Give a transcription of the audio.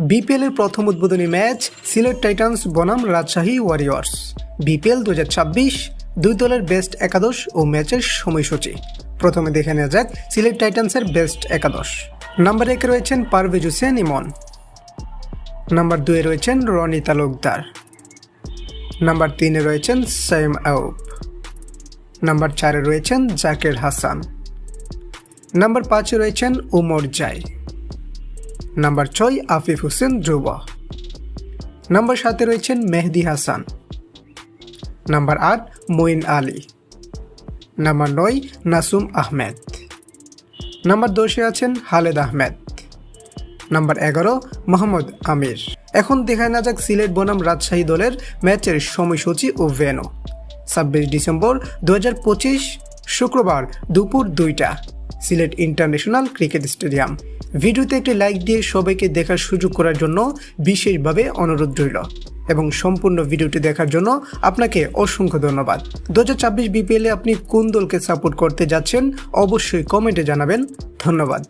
BPL এর প্রথম উদ্বোধনী ম্যাচ সিলেট টাইটান্স, বনাম, রাজশাহী ওয়ারিয়র্স। বিপিএল দু দুই দলের বেস্ট একাদশ ও ম্যাচের সময়সূচি। প্রথমে দেখে নেওয়া যাক সিলেট টাইটান্সের বেস্ট একাদশ। নাম্বার একে রয়েছেন পারভেজ হোসেন ইমন। নাম্বার দুয়ে রয়েছেন রনি তালুকদার। নাম্বার তিনে রয়েছেন সাইম আউব। নাম্বার চারে রয়েছেন জাকির হাসান। নাম্বার পাঁচে রয়েছেন উমর জাই। নাম্বার ছয়, আফিফ হোসেন ধ্রুব নাম্বার সাতে রয়েছেন মেহদি হাসান। নাম্বার আট, মঈন আলী। নাম্বার নয়, নাসুম আহমেদ। নাম্বার দশে আছেন খালেদ আহমেদ। নাম্বার এগারো, মোহাম্মদ আমির। এখন দেখায় না যাক সিলেট বনাম রাজশাহী দলের ম্যাচের সময়সূচি ও ভেন্যু। ছাব্বিশ ডিসেম্বর দু হাজার পঁচিশ শুক্রবার দুপুর দুইটা। Sylhet international cricket stadium. ভিডিওতে একটি লাইক দিয়ে সবাইকে দেখার সুযোগ করার জন্য বিশেষভাবে অনুরোধ রইল এবং সম্পূর্ণ ভিডিওটি দেখার জন্য আপনাকে অসংখ্য ধন্যবাদ। দু হাজার ছাব্বিশ বিপিএলে আপনি কোন দলকে সাপোর্ট করতে যাচ্ছেন অবশ্যই কমেন্টে জানাবেন। ধন্যবাদ।